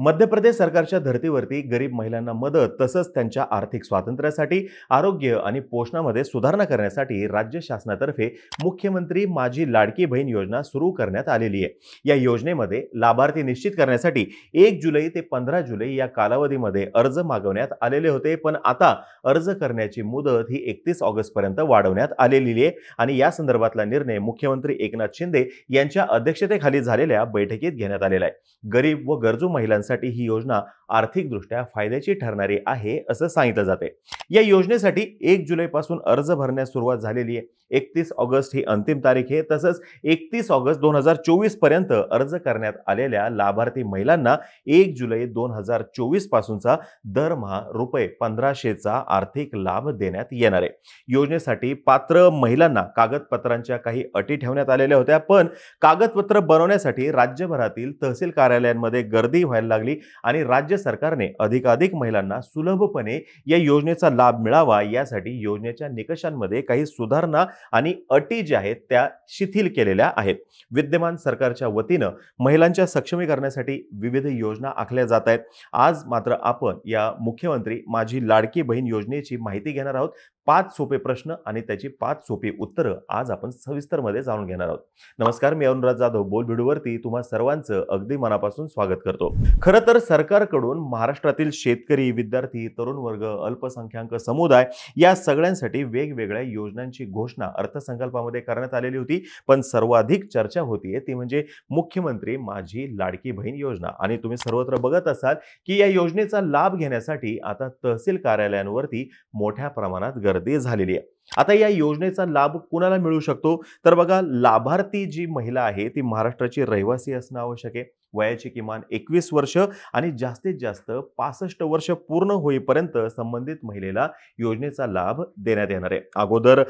मध्य प्रदेश सरकारच्या धर्तीवरती गरीब महिलांना मदत तसंच त्यांच्या आर्थिक स्वातंत्र्यासाठी आरोग्य आणि पोषणामध्ये सुधारणा करण्यासाठी राज्य शासनातर्फे मुख्यमंत्री माझी लाडकी बहीण योजना सुरू करण्यात आलेली आहे. या योजनेमध्ये लाभार्थी निश्चित करण्यासाठी एक जुलै ते पंधरा जुलै या कालावधीमध्ये अर्ज मागवण्यात आलेले होते. पण आता अर्ज करण्याची मुदत ही एकतीस ऑगस्टपर्यंत वाढवण्यात आलेली आहे आणि या संदर्भातला निर्णय मुख्यमंत्री एकनाथ शिंदे यांच्या अध्यक्षतेखाली झालेल्या बैठकीत घेण्यात आलेला आहे. गरीब व गरजू महिलांसाठी ही योजना आर्थिकदृष्ट्या फायद्याची ठरणारी आहे असं सांगितलं जाते या योजनेसाठी एक जुलैपासून अर्ज भरण्यास सुरुवात झालेली आहे. एकतीस ऑगस्ट ही अंतिम तारीख आहे. तसंच एकतीस ऑगस्ट दोन हजार चोवीसपर्यंत अर्ज करण्यात आलेल्या लाभार्थी महिलांना एक जुलै दोन हजार चोवीस पासूनचा दरमहा रुपये पंधराशेचा आर्थिक लाभ देण्यात येणार आहे. योजनेसाठी पात्र महिलांना कागदपत्रांच्या काही अटी ठेवण्यात आलेल्या होत्या. पण कागदपत्र बनवण्यासाठी राज्यभरातील तहसील कार्यालयांमध्ये गर्दी व्हायला लागली आणि राज्य सरकारने अधिकाधिक महिलांना सुलभपणे या योजनेचा लाभ मिळावा यासाठी योजनेच्या निकषांमध्ये काही सुधारणा आणि अटी ज्या आहेत त्या शिथिल केलेल्या आहेत. विद्यमान सरकारच्या वतीनं महिलांच्या सक्षमीकरणासाठी विविध योजना आखल्या जात आहेत. आज मात्र आपण या मुख्यमंत्री माझी लाडकी बहीण योजनेची माहिती घेणार आहोत. पाच सोपे प्रश्न आणि त्याची पाच सोपी उत्तरं आज आपण सविस्तरमध्ये जाणून घेणार आहोत. नमस्कार मी अरुणराज जाधव. बोल व्हिडिओवरती तुम्हा सर्वांचं अगदी मनापासून स्वागत करतो. खरं तर सरकारकडून महाराष्ट्रातील शेतकरी विद्यार्थी तरुण वर्ग अल्पसंख्याक समुदाय या सगळ्यांसाठी वेगवेगळ्या योजनांची घोषणा अर्थसंकल्पामध्ये करण्यात आलेली होती. पण सर्वाधिक चर्चा होतीये ती म्हणजे मुख्यमंत्री माझी लाडकी बहीण योजना. आणि तुम्ही सर्वत्र बघत असाल की या योजनेचा लाभ घेण्यासाठी आता तहसील कार्यालयांवरती मोठ्या प्रमाणात गर्दी झालेली आहे. आता या योजनेचा लाभ कुणाला मिळू शकतो? तर बघा लाभार्थी जी महिला आहे ती महाराष्ट्राची रहिवासी असणं आवश्यक आहे. वयाची किमान एकवीस वर्ष आणि जास्तीत जास्त पासष्ट वर्ष पूर्ण होईपर्यंत संबंधित महिलेला योजनेचा लाभ देण्यात येणार आहे. अगोदर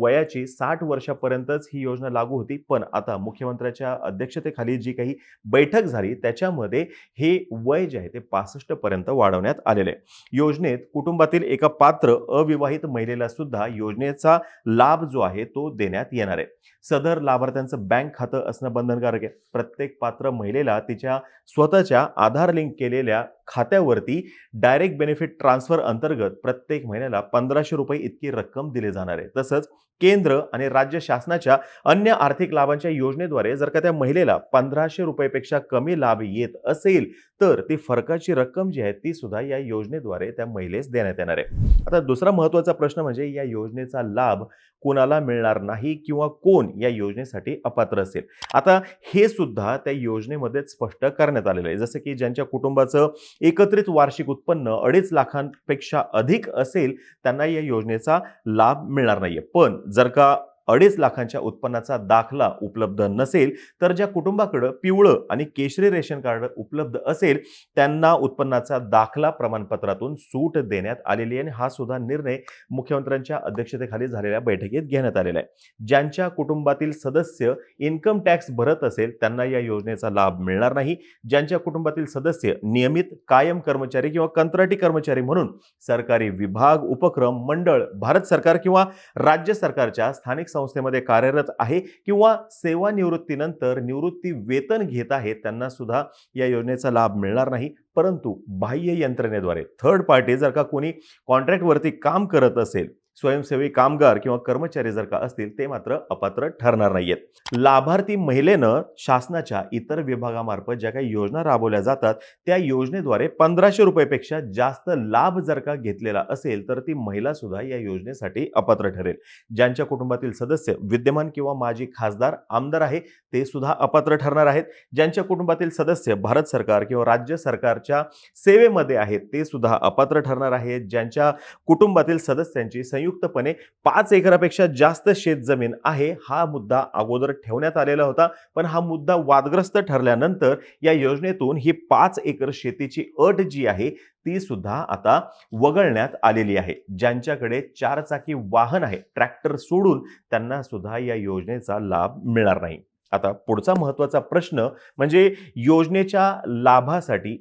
वयाची साठ वर्षापर्यंतच ही योजना लागू होती पण आता मुख्यमंत्र्याच्या अध्यक्षतेखाली जी काही बैठक झाली त्याच्यामध्ये हे वय जे आहे ते पासष्ट पर्यंत वाढवण्यात आलेले. आहे योजनेत कुटुंबातील एका पात्र अविवाहित महिलेला सुद्धा योजनेचा लाभ जो आहे तो देण्यात येणार आहे. सदर लाभार्थ्यांचं बँक खातं असणं बंधनकारक आहे. प्रत्येक पात्र महिलेला तिच्या स्वतःच्या आधार लिंक केलेल्या खात्यावरती डायरेक्ट बेनिफिट ट्रान्सफर अंतर्गत प्रत्येक महिन्याला पंधराशे रुपये इतकी रक्कम दिली जाणार आहे. तसंच केंद्र आणि राज्य शासनाच्या अन्य आर्थिक लाभांच्या योजनेद्वारे जर का त्या महिलेला पंधराशे रुपयेपेक्षा कमी लाभ येत असेल तर ती फरकाची रक्कम जी आहे ती सुद्धा या योजनेद्वारे त्या महिलेस देण्यात येणार आहे. आता दुसरा महत्त्वाचा प्रश्न म्हणजे या योजनेचा लाभ कोणाला मिळणार नाही किंवा कोण या योजनेसाठी अपात्र असेल? आता हे सुद्धा त्या योजनेमध्ये स्पष्ट करण्यात आलेलं आहे. जसं की ज्यांच्या कुटुंबाचं एकत्रित वार्षिक उत्पन्न अडीच लाखांपेक्षा अधिक असेल त्यांना या योजनेचा लाभ मिळणार नाहीये. पण जर का अडीच लाखांच्या उत्पन्नाचा दाखला उपलब्ध नसेल तर ज्या कुटुंबाकडं पिवळं आणि केशरी रेशन कार्ड उपलब्ध असेल त्यांना उत्पन्नाचा दाखला प्रमाणपत्रातून सूट देण्यात आलेली आहे आणि हा सुद्धा निर्णय मुख्यमंत्र्यांच्या अध्यक्षतेखाली झालेल्या बैठकीत घेण्यात आलेला आहे. ज्यांच्या कुटुंबातील सदस्य इन्कम टॅक्स भरत असेल त्यांना या योजनेचा लाभ मिळणार नाही. ज्यांच्या कुटुंबातील सदस्य नियमित कायम कर्मचारी किंवा कंत्राटी कर्मचारी म्हणून सरकारी विभाग उपक्रम मंडळ भारत सरकार किंवा राज्य सरकारच्या स्थानिक संस्थेमध्ये कार्यरत आहे किंवा सेवानिवृत्तीनंतर निवृत्ती वेतन घेत आहेत त्यांना सुद्धा या योजनेचा लाभ मिळणार नाही. परंतु बाह्य यंत्रणेद्वारे थर्ड पार्टी जर का कोणी कॉन्ट्रॅक्टवरती काम करत असेल स्वयंसेवी कामगार किंवा कर्मचारी जर का असतील ते मात्र अपात्र ठरणार नाहीयेत. लाभार्थी महिलेनं शासनाच्या इतर विभागामार्फत ज्या काही योजना राबवल्या जातात त्या योजनेद्वारे पंधराशे रुपयेपेक्षा जास्त लाभ जर का घेतलेला असेल तर ती महिला सुद्धा या योजनेसाठी अपात्र ठरेल. ज्यांच्या कुटुंबातील सदस्य विद्यमान किंवा माजी खासदार आमदार आहे ते सुद्धा अपात्र ठरणार आहेत. ज्यांच्या कुटुंबातील सदस्य भारत सरकार किंवा राज्य सरकारच्या सेवेमध्ये आहेत ते सुद्धा अपात्र ठरणार आहेत. ज्यांच्या कुटुंबातील सदस्यांची संयुक्तपणे पाच एकरापेक्षा जास्त शेतजमीन आहे हा मुद्दा अगोदर ठेवण्यात आलेला होता. पण हा मुद्दा वादग्रस्त ठरल्यानंतर या योजनेतून ही पाच एकर शेतीची अट जी आहे ती सुद्धा आता वगळण्यात आलेली आहे. ज्यांच्याकडे चारचाकी वाहन आहे ट्रॅक्टर सोडून त्यांना सुद्धा या योजनेचा लाभ मिळणार नाही. आता पुढचा महत्त्वाचा प्रश्न म्हणजे योजनेच्या लाभासाठी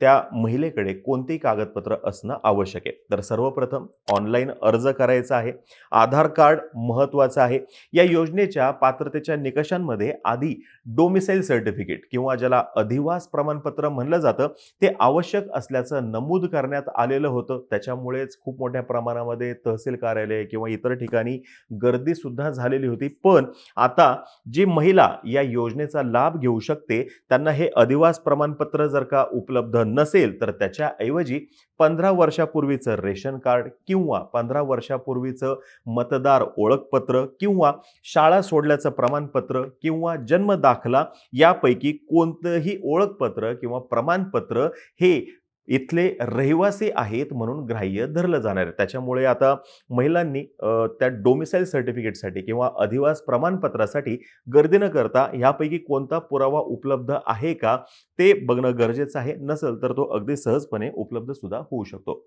त्या महिलेकडे कोणतेही कागदपत्र असणं आवश्यक आहे. तर सर्वप्रथम ऑनलाईन अर्ज करायचा आहे. आधार कार्ड महत्त्वाचं आहे. या योजनेच्या पात्रतेच्या निकषांमध्ये आधी डोमिसाईल सर्टिफिकेट किंवा ज्याला अधिवास प्रमाणपत्र म्हणलं जातं ते आवश्यक असल्याचं नमूद करण्यात आलेलं होतं. त्याच्यामुळेच खूप मोठ्या प्रमाणामध्ये तहसील कार्यालय किंवा इतर ठिकाणी गर्दीसुद्धा झालेली होती. पण आता जी महिला या योजनेचा लाभ घेऊ शकते त्यांना हे अधिवास प्रमाणपत्र जर का उपलब्ध नसेल तर त्याच्याऐवजी पंधरा वर्षापूर्वीचं रेशन कार्ड किंवा पंधरा वर्षापूर्वीचं मतदार ओळखपत्र किंवा शाळा सोडल्याचं प्रमाणपत्र किंवा जन्म दाखला यापैकी कोणतंही ओळखपत्र किंवा प्रमाणपत्र हे इथले रहिवासी आहेत म्हणून ग्राह्य धरलं जाणार आहे. त्याच्यामुळे आता महिलांनी त्या डोमिसाईल सर्टिफिकेटसाठी किंवा अधिवास प्रमाणपत्रासाठी गर्दी न करता ह्यापैकी कोणता पुरावा उपलब्ध आहे का ते बघणं गरजेचं आहे. नसेल तर तो अगदी सहजपणे उपलब्ध सुद्धा होऊ शकतो.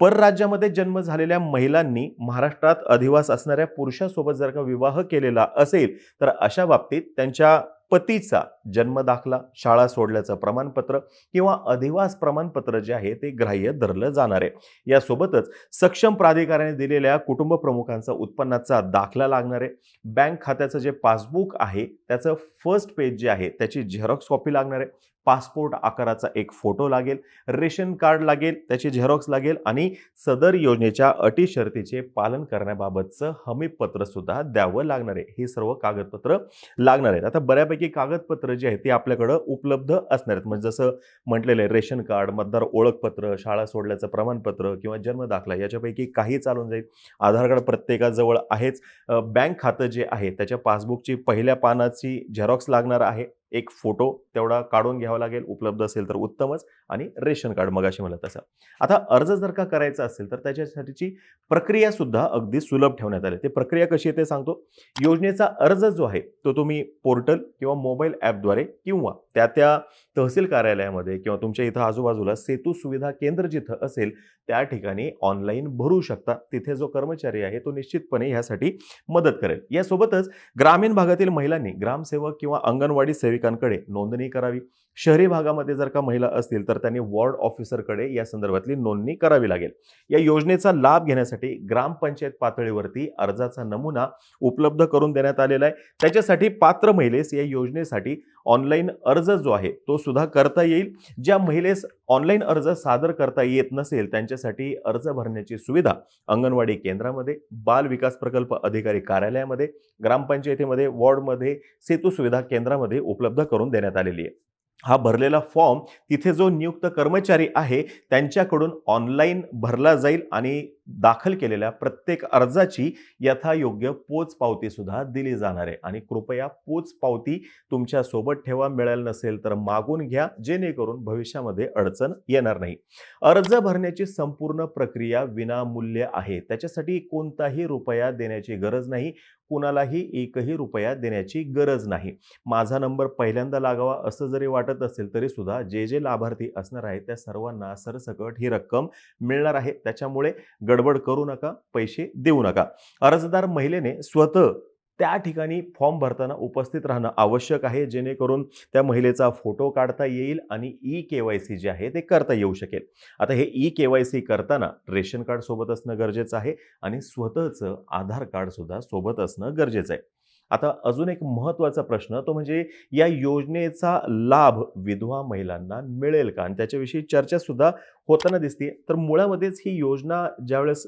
परराज्यामध्ये जन्म झालेल्या महिलांनी महाराष्ट्रात अधिवास असणाऱ्या पुरुषासोबत जर का विवाह केलेला असेल तर अशा बाबतीत त्यांच्या पतीचा जन्मदाखला शाळा सोडल्याचं प्रमाणपत्र किंवा अधिवास प्रमाणपत्र जे आहे ते ग्राह्य धरलं जाणार आहे. यासोबतच सक्षम प्राधिकाऱ्याने दिलेल्या कुटुंब प्रमुखांचा उत्पन्नाचा दाखला लागणार आहे. बँक खात्याचं जे पासबुक आहे त्याचं फर्स्ट पेज जे आहे त्याची झेरॉक्स कॉपी लागणार आहे. पासपोर्ट आकाराचा एक फोटो लागेल रेशन कार्ड लागेल त्याची झेरॉक्स लागेल आणि सदर योजनेच्या अटी शर्तीचे पालन करण्याबाबतचं हमीपत्र सुद्धा द्यावं लागणार आहे. हे सर्व कागदपत्र लागणार आहेत. आता बऱ्यापैकी कागदपत्र जी आहेत ती आपल्याकडं उपलब्ध असणार आहेत. म्हणजे जसं म्हटलेलं आहे रेशन कार्ड मतदार ओळखपत्र शाळा सोडल्याचं प्रमाणपत्र किंवा जन्म दाखला याच्यापैकी काही चालून जाईल. आधार कार्ड प्रत्येकाजवळ आहेच. बँक खातं जे आहे त्याच्या पासबुकची पहिल्या पानाची झेरॉक्स लागणार आहे. एक फोटो तेवढा काढून घ्यावा लागेल उपलब्ध असेल तर उत्तमच आणि रेशन कार्ड मगाशी म्हणत तसं आता अर्ज जर का करायचा असेल तर त्याच्यासाठीची प्रक्रिया सुद्धा अगदी सुलभ ठेवण्यात आली. ते प्रक्रिया कशी आहे ते सांगतो. योजनेचा अर्ज जो आहे तो तुम्ही पोर्टल किंवा मोबाईल ॲपद्वारे किंवा त्या त्या तहसील कार्यालयामध्ये किंवा तुमच्या इथं आजूबाजूला सेतू सुविधा केंद्र जिथं असेल त्या ठिकाणी ऑनलाईन भरू शकता. तिथे जो कर्मचारी आहे तो निश्चितपणे ह्यासाठी मदत करेल. यासोबतच ग्रामीण भागातील महिलांनी ग्रामसेवक किंवा अंगणवाडी सेविकांकडे नोंदणी करावी. शहरी भागामध्ये जर का महिला असतील तर त्यांनी वॉर्ड ऑफिसरकडे या संदर्भातली नोंदणी करावी लागेल. या योजनेचा लाभ घेण्यासाठी ग्रामपंचायत पातळीवरती अर्जाचा नमुना उपलब्ध करून देण्यात आलेला आहे. त्याच्यासाठी पात्र महिलेस या योजनेसाठी ऑनलाईन अर्ज जो आहे तो सुद्धा करता येईल. ज्या महिलेस ऑनलाईन अर्ज सादर करता येत नसेल त्यांच्यासाठी अर्ज भरण्याची सुविधा अंगणवाडी केंद्रामध्ये बाल विकास प्रकल्प अधिकारी कार्यालयामध्ये ग्रामपंचायतीमध्ये वॉर्डमध्ये सेतू सुविधा केंद्रामध्ये उपलब्ध करून देण्यात आलेली आहे. हा भरलेला फॉर्म तिथे जो नियुक्त कर्मचारी आहे त्यांच्याकडून ऑनलाईन भरला जाईल आणि दाखल केलेल्या प्रत्येक अर्जाची यथायोग्य पोच पावती सुद्धा दिली जाणार आहे. आणि कृपया पोच पावती तुमच्यासोबत ठेवा मिळाल नसेल तर मागून घ्या जेणेकरून भविष्यामध्ये अडचण येणार नाही. अर्ज भरण्याची संपूर्ण प्रक्रिया विनामूल्य आहे. त्याच्यासाठी कोणताही रुपया देण्याची गरज नाही कुणालाही एकही रुपया देण्याची गरज नाही. माझा नंबर पहिल्यांदा लागावा असं जरी वाटत असेल तरी सुद्धा जे जे लाभार्थी असणार आहेत त्या सर्वांना सरसकट ही रक्कम मिळणार आहे. त्याच्यामुळे गडबड करू नका पैसे देऊ नका. अर्जदार महिलेने स्वतः त्या ठिकाणी फॉर्म भरताना उपस्थित राहणं आवश्यक आहे जेणेकरून त्या महिलेचा फोटो काढता येईल आणि ई के वाय सी जे आहे ते करता येऊ शकेल. आता हे ई के वाय सी करताना रेशन कार्ड सोबत असणं गरजेचं आहे आणि स्वतःचं आधार कार्डसुद्धा सोबत असणं गरजेचं आहे. आता अजून एक महत्त्वाचा प्रश्न तो म्हणजे या योजनेचा लाभ विधवा महिलांना मिळेल का? आणि त्याच्याविषयी चर्चासुद्धा होताना दिसते. तर मुळामध्येच ही योजना ज्यावेळेस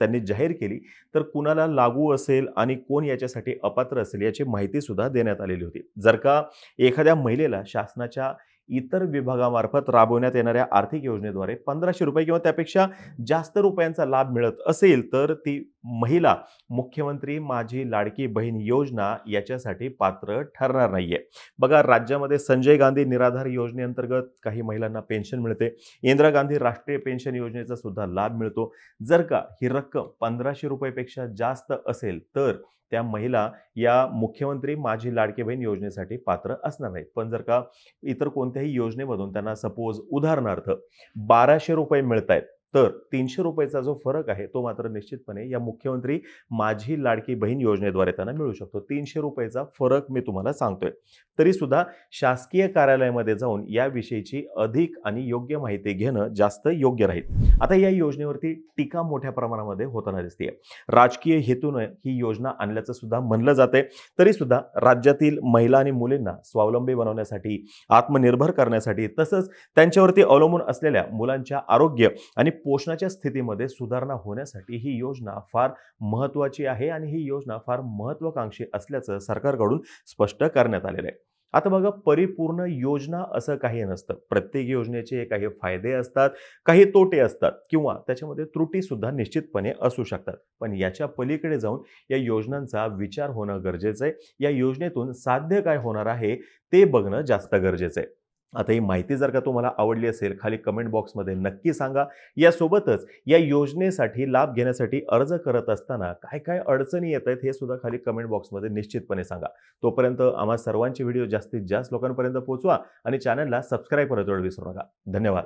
त्यांनी जाहीर केली तर कुणाला लागू असेल आणि कोण याच्यासाठी अपात्र असेल याची माहितीसुद्धा देण्यात आलेली होती. जर का एखाद्या महिलेला शासनाच्या इतर विभागामार्फत राबवण्यात येणाऱ्या आर्थिक योजनेद्वारे पंधराशे रुपये किंवा त्यापेक्षा जास्त रुपयांचा लाभ मिळत असेल तर ती महिला मुख्यमंत्री माझी लाडकी बहीण योजना याच्यासाठी पात्र ठरणार नाहीये. बघा राज्यामध्ये संजय गांधी निराधार योजनेअंतर्गत काही महिलांना पेन्शन मिळते. इंदिरा गांधी राष्ट्रीय पेन्शन योजनेचा सुद्धा लाभ मिळतो. जर का ही रक्कम पंधराशे रुपयेपेक्षा जास्त असेल तर त्या महिला या मुख्यमंत्री माझी लाडकी बहीण योजनेसाठी पात्र असणार नाहीत. पण जर का इतर कोणत्याही योजनेमधून त्यांना सपोज उदाहरणार्थ बाराशे रुपये मिळत आहेत तर तीनशे रुपयाचा जो फरक आहे तो मात्र निश्चितपणे या मुख्यमंत्री माझी लाडकी बहीण योजनेद्वारे त्यांना मिळू शकतो. तीनशे रुपयाचा फरक मी तुम्हाला सांगतोय. तरी सुद्धा शासकीय कार्यालयामध्ये जाऊन याविषयीची अधिक आणि योग्य माहिती घेणं जास्त योग्य राहील. आता या योजनेवरती टीका मोठ्या प्रमाणामध्ये होताना दिसते राजकीय हेतूने ही योजना आणल्याचं सुद्धा म्हणलं जाते तरी सुद्धा राज्यातील महिला आणि मुलींना स्वावलंबी बनवण्यासाठी आत्मनिर्भर करण्यासाठी तसंच त्यांच्यावरती अवलंबून असलेल्या मुलांच्या आरोग्य आणि पोषणाच्या स्थितीमध्ये सुधारणा होण्यासाठी ही योजना फार महत्त्वाची आहे आणि ही योजना फार महत्त्वाकांक्षी असल्याचं सरकारकडून स्पष्ट करण्यात आलेलं आहे. आता बघा परिपूर्ण योजना असं काही नसतं. प्रत्येक योजनेचे काही फायदे असतात काही तोटे असतात किंवा त्याच्यामध्ये त्रुटी सुद्धा निश्चितपणे असू शकतात. पण याच्या पलीकडे जाऊन या योजनांचा विचार होणं गरजेचं आहे. या योजनेतून साध्य काय होणार आहे ते बघणं जास्त गरजेचं आहे. आता ही माहिती जर का तुम्हाला आवडली असेल खाली कमेंट बॉक्समध्ये नक्की सांगा. यासोबतच या योजनेसाठी लाभ घेण्यासाठी अर्ज करत असताना काय काय अडचणी येत आहेत हे सुद्धा खाली कमेंट बॉक्समध्ये निश्चितपणे सांगा. तोपर्यंत आम्हा सर्वांचे व्हिडिओ जास्तीत जास्त लोकांपर्यंत पोहोचवा आणि चॅनलला सबस्क्राईब करायला विसरू नका. धन्यवाद.